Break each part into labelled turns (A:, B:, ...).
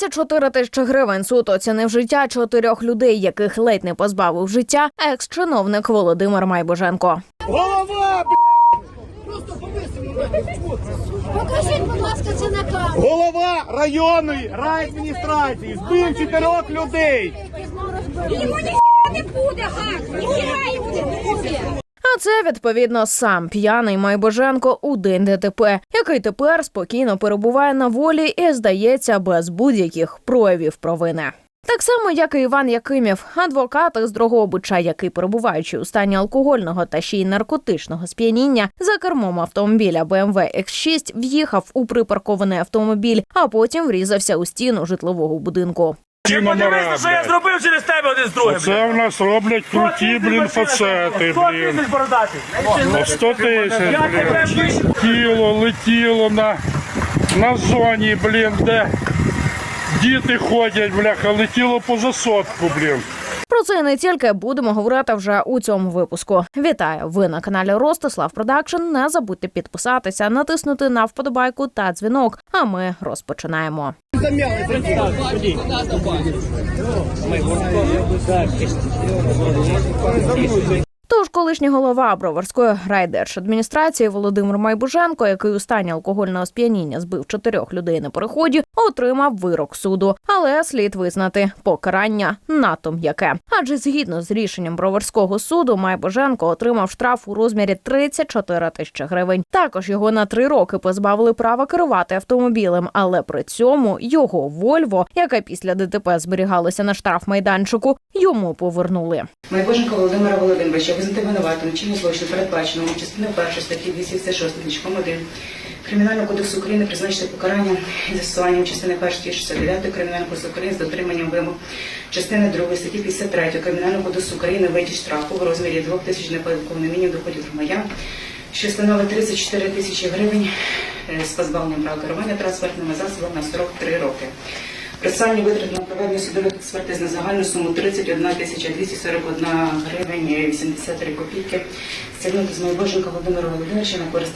A: 34 тисячі гривень суд оцінив життя чотирьох людей, яких ледь не позбавив життя екс-чиновник Володимир Майбоженко.
B: Голова,
C: Покажіть, будь ласка, це на камеру.
B: голова районної райадміністрації збив чотирьох людей.
C: Йому ніхіра не буде, гад! Ніхіра йому не буде!
A: Це відповідно сам п'яний Майбоженко у день ДТП, який тепер спокійно перебуває на волі і здається без будь-яких проявів провини. Так само, як і Іван Якимів, адвокат із Дрогобича, який перебуваючи у стані алкогольного та ще й наркотичного сп'яніння, за кермом автомобіля BMW X6 в'їхав у припаркований автомобіль, а потім врізався у стіну житлового будинку.
D: Ті подивись,
E: що я зробив через тебе один з другим.
D: Це в нас роблять круті, блін, фацети,
E: 100
D: блін.
E: тисяч бородати.
D: По 100 тисяч, блін. Тіло летіло на, на зоні, блін, де діти ходять, бляха, летіло поза сотку, блін.
A: Про це не тільки будемо говорити вже у цьому випуску. Вітаю! Ви на каналі Ростислав Продакшн. Не забудьте підписатися, натиснути на вподобайку та дзвінок. А ми розпочинаємо. Тож колишній голова Броварської райдержадміністрації Володимир Майбуженко, який у стані алкогольного сп'яніння збив чотирьох людей на переході, отримав вирок суду. Але слід визнати покарання надто м'яке. Адже згідно з рішенням Броварського суду, Майбоженко отримав штраф у розмірі 34 тисячі гривень. Також його на три роки позбавили права керувати автомобілем, але при цьому його Вольво, яке після ДТП зберігалося на штрафмайданчику, йому повернули.
F: Майбоженко Володимира Володимировича визнати винуватим вчинення злочину передбаченого частиною першої статті 206 значком 1 Кримінального кодексу України призначити покарання із застосуванням частини 1 69 Кримінального кодексу України з дотриманням вимог частини 2 статті 53 Кримінального кодексу України виті штрафу в розмірі 2 тисяч неподаткових мінімум доходів громадян, що становить 34 тисячі гривень е, з позбавленням права керування транспортними засобами на строк 3 роки. Процесуальні витрати на проведення судових експертиз на загальну суму 31 тисяча 241 гривень 83 копійки стягнути з Майбоженка Володимира Володимировича на користь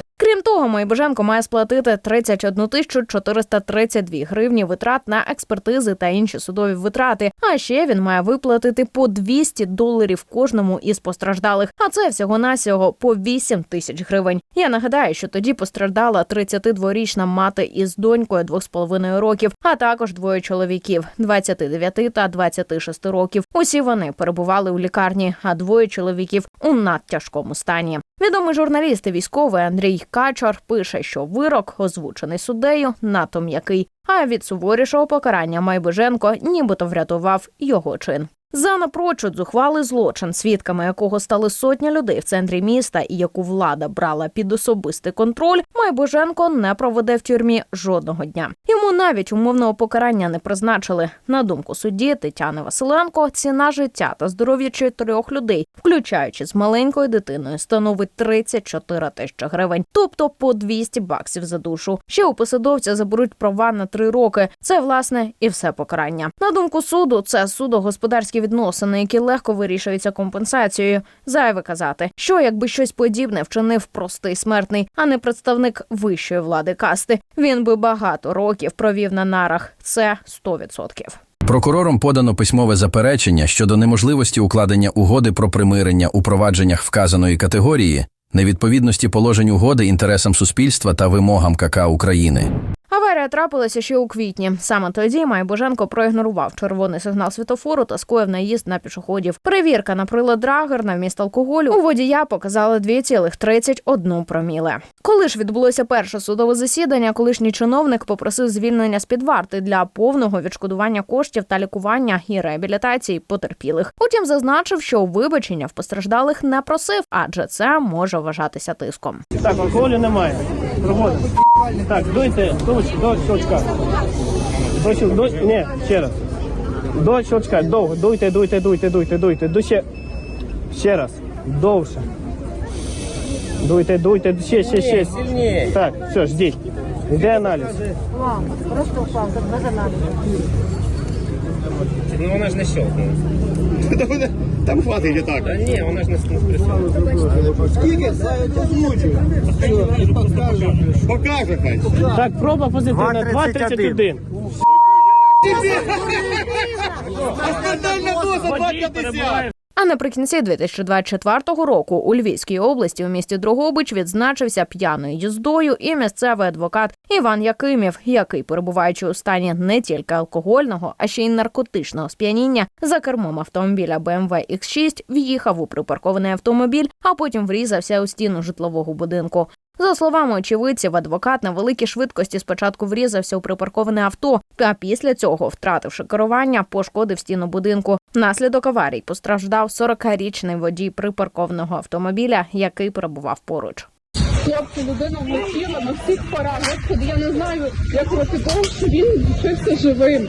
A: того, Майбоженко має сплатити 31 тисячу 432 гривні витрат на експертизи та інші судові витрати. А ще він має виплатити по 200 доларів кожному із постраждалих. А це всього навсього по 8 тисяч гривень. Я нагадаю, що тоді постраждала 32-річна мати із донькою 2,5 років, а також двоє чоловіків 29 та 26 років. Усі вони перебували у лікарні, а двоє чоловіків у надтяжкому стані. Відомий журналіст і військовий Андрій Качар пише, що вирок, озвучений суддею, надто м'який, а від суворішого покарання Майбиженко нібито врятував його чин. За напрочуд зухвалий злочин, свідками якого стали сотні людей в центрі міста і яку влада брала під особистий контроль, Майбоженко не проведе в тюрмі жодного дня. Йому навіть умовного покарання не призначили. На думку судді Тетяни Василенко, ціна життя та здоров'я чотирьох людей, включаючи з маленькою дитиною, становить 34 тисячі гривень, тобто по 200 баксів за душу. Ще у посадовця заберуть права на три роки. Це власне і все покарання. На думку суду, це судогосподарські відносини, які легко вирішуються компенсацією. Зайве казати, що якби щось подібне вчинив простий смертний, а не представник вищої влади касти. Він би багато років провів на нарах. Це 100%.
G: Прокурором подано письмове заперечення щодо неможливості укладення угоди про примирення у провадженнях вказаної категорії, невідповідності положень угоди інтересам суспільства та вимогам КК України.
A: Аварія трапилася ще у квітні. Саме тоді Майбоженко проігнорував червоний сигнал світофору та скоїв наїзд на пішоходів. Перевірка на прилад Драгер на вміст алкоголю у водія показала 2,31 проміле. Коли ж відбулося перше судове засідання, колишній чиновник попросив звільнення з під варти для повного відшкодування коштів та лікування і реабілітації потерпілих. Потім зазначив, що вибачення в постраждалих не просив, адже це може вважатися тиском.
E: Так, алкоголю немає. Проводимо. Так, дуйте до, до щочка. До, до, ні, ще раз. До щочка. довго. Дуйте, дуйте, дуйте, дуйте, дуйте. До ще, ще раз. Довше. Дуйте, дуйте, ще, ще, ще. Так, все, ждіть. Іде аналіз.
H: Ну вона ж не щелкнула.
B: Там хватить і так.
H: Та ні, вона ж не спрацювала.
B: Скільки? Покаже хай.
E: Так, проба позитивна. 2,31.
B: А скандальна доза 2,50.
A: А наприкінці 2024 року у Львівській області у місті Дрогобич відзначився п'яною їздою і місцевий адвокат Іван Якимів, який, перебуваючи у стані не тільки алкогольного, а ще й наркотичного сп'яніння, за кермом автомобіля BMW X6 в'їхав у припаркований автомобіль, а потім врізався у стіну житлового будинку. За словами очевидців, адвокат на великій швидкості спочатку врізався у припарковане авто, а після цього, втративши керування, пошкодив стіну будинку. Внаслідок аварій постраждав 40-річний водій припаркованого автомобіля, який перебував поруч.
I: Хлопці, людина влетіла на всіх парах. Господи, я не знаю, як роки того, що він лишився живим.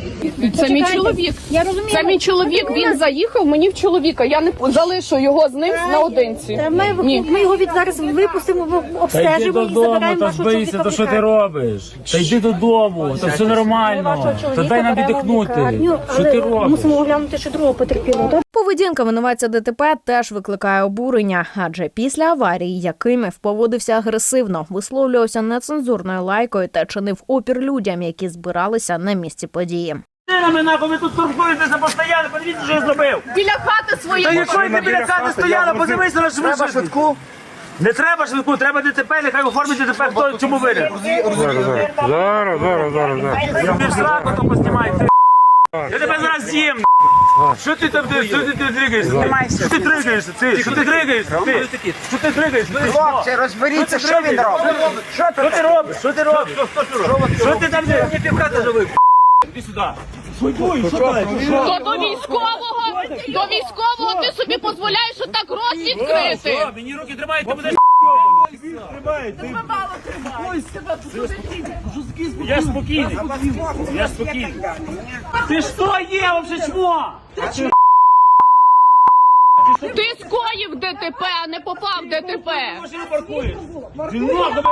I: Це мій чоловік.
C: Я розумію.
I: Це мій чоловік. Він заїхав мені в чоловіка. Я не залишу його з ним наодинці.
C: Та Ми,
I: Ні.
C: ми його від зараз випустимо,
J: Та йди
C: обстежимо і
J: додому,
C: забираємо
J: та
C: вашого
J: збийся,
C: чоловіка в
J: що ти
C: лікарню.
J: робиш? Та йди додому, то все нормально. Та дай нам віддихнути. Що ти робиш?
C: Мусимо оглянути ще другого потерпілого. добре?
A: Поведінка винуватця ДТП теж викликає обурення, адже після аварії Якимів поводився агресивно, висловлювався нецензурною лайкою та чинив опір людям, які збиралися на місці події.
J: Ми нахуй, ви тут торгуєтеся постійно, подивіться, що я зробив.
I: Біля хати своєї.
J: Та якщо ти біля хати стояла, подивися на швидку. швидку? Не треба швидку, треба ДТП, нехай оформить ДТП, хто чому винен.
D: Зараз, зараз, зараз, зараз.
J: Тобі в сраку то поснімай, ти. З'їм. Що ти там, що ти ти дригаєшся? Що ти дригаєшся? Ти? Що ти дригаєшся? Ти? Що ти дригаєшся? Хлопці, розберіться, що він робить. Що ти робиш? Що ти робиш? Що ти там мені півхати живив? Іди сюди.
I: То до військового, до військового ти собі дозволяєш отак рот відкрити.
J: Мені руки тримають, ти будеш Я спокійний. Я спокійний. Ти що є, вообще чмо?
I: Ти скоїв ДТП, а не попав в ДТП.
J: Машину паркуєш. До мене.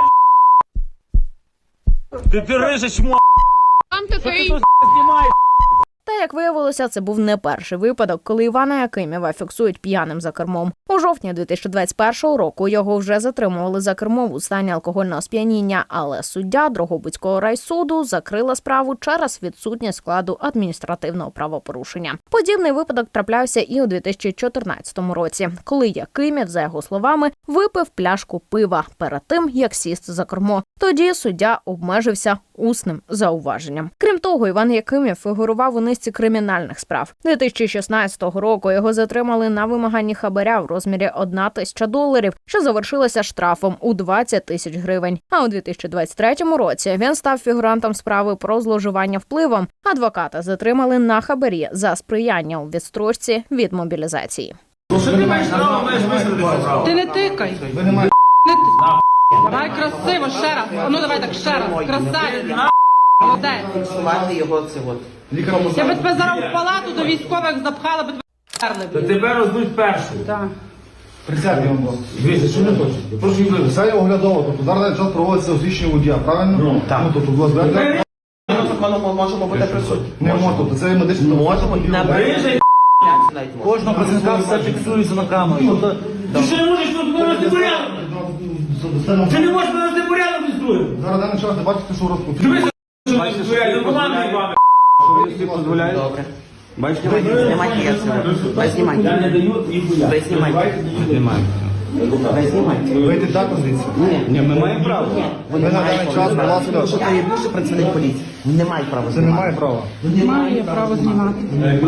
J: Ти, ти риже чмо.
I: Там
J: ти
I: такий
J: знімаєш?
A: Та як виявилося, це був не перший випадок, коли Івана Якимєва фіксують п'яним за кермом. У жовтні 2021 року його вже затримували за кермом у стані алкогольного сп'яніння, але суддя Дрогобицького райсуду закрила справу через відсутність складу адміністративного правопорушення. Подібний випадок траплявся і у 2014 році, коли Якимєв, за його словами, випив пляшку пива перед тим, як сісти за кермо. Тоді суддя обмежився усним зауваженням. Крім того, Іван Якимів фігурував у низці кримінальних справ. 2016 року його затримали на вимаганні хабаря в розмірі 1 тисяча доларів, що завершилося штрафом у 20 тисяч гривень. А у 2023 році він став фігурантом справи про зловживання впливом. Адвоката затримали на хабарі за сприяння у відстрочці від мобілізації.
I: Ти не тикай. Давай красиво, ще раз. А Ну давай так ще раз. Красавець. Молодець. Я би тебе зараз в палату до військових запхала, би тебе
J: Та тебе роздуть першу.
I: Так.
B: Присядь.
J: Дивіться, що не хочеш? Прошу їх
B: Це оглядово, тобто зараз час проводиться освічення водія, правильно? Ну, так. Ну, тобто, будь ласка,
H: Можемо бути присутні.
B: не можна, тобто це медичне можемо.
J: Рижа,
H: Кожного працівника все фіксується на камеру.
J: ти що не можеш тут навести порядок? Ти не можеш навести порядок зі?
B: Зараз даний час, не бачите, що розпустили.
J: Дивися, що ти порядок, командуй вами.
H: Добре. Бачите, знімайте я це. Дай знімайте.
J: Я не даю ніхуя.
H: Дай знімайте. Знімайте. Дай знімайте.
B: Вийти також звідси.
H: Ні, ми маємо право.
B: Ви на даний час, будь ласка,
H: Що ти є більше працівник поліції? Не має права
B: це
H: знімати.
B: немає права.
I: Має право знімати.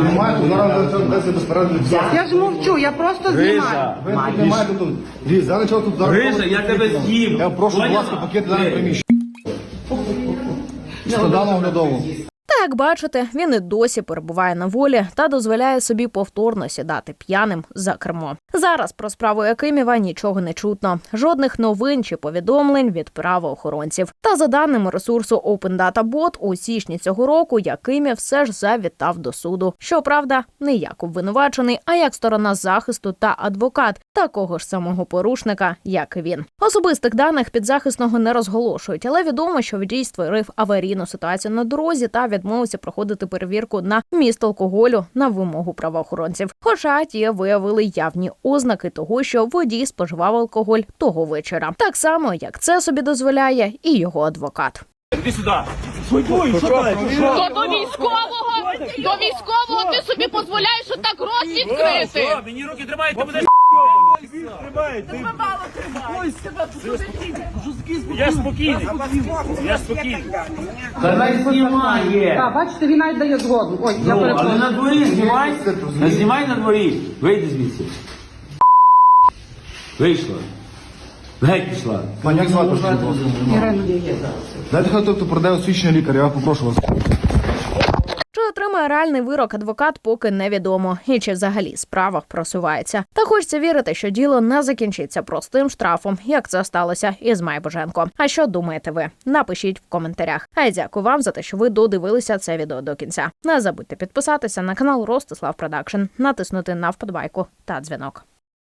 B: Немає, то зараз даний десь фіксація.
I: Я ж мовчу, я просто знімаю.
B: Ви тут не маєте тут. Дивіться, зараз.
J: Рижа, я тебе з'їм.
B: Я прошу, будь ласка, покиньте дане приміщення. Складано оглядово.
A: Та як бачите, він і досі перебуває на волі та дозволяє собі повторно сідати п'яним за кермо. Зараз про справу Якимєва нічого не чутно, жодних новин чи повідомлень від правоохоронців. Та за даними ресурсу Open Data Bot, у січні цього року Якимєв все ж завітав до суду. Щоправда, не як обвинувачений, а як сторона захисту та адвокат такого ж самого порушника, як і він. Особистих даних підзахисного не розголошують, але відомо, що водій створив аварійну ситуацію на дорозі та відмовився проходити перевірку на міст алкоголю на вимогу правоохоронців. Хоча ті виявили явні ознаки того, що водій споживав алкоголь того вечора, так само як це собі дозволяє і його адвокат.
J: Іди сюди.
I: То до військового,
C: військового ти собі дозволяєш отак рот відкрити?
J: Мені руки тримають, ти будеш Я спокійний. Я спокійний. Давай знімає.
I: Так, бачите, він навіть дає згоду. Ой, я
J: Ну, але
I: перепрошую.
J: на дворі знімай. Не знімай на дворі. Вийди звідси. Вийшла. Геть пішла.
B: Пані, як звати? будь ласка? Дайте хай хто продає освічення лікаря, я попрошу вас.
A: Отримає реальний вирок адвокат, поки невідомо, і чи взагалі справа просувається. Та хочеться вірити, що діло не закінчиться простим штрафом, як це сталося із Майбоженко. А що думаєте ви? Напишіть в коментарях. А я дякую вам за те, що ви додивилися це відео до кінця. Не забудьте підписатися на канал Ростислав Продакшн, натиснути на вподобайку та дзвінок.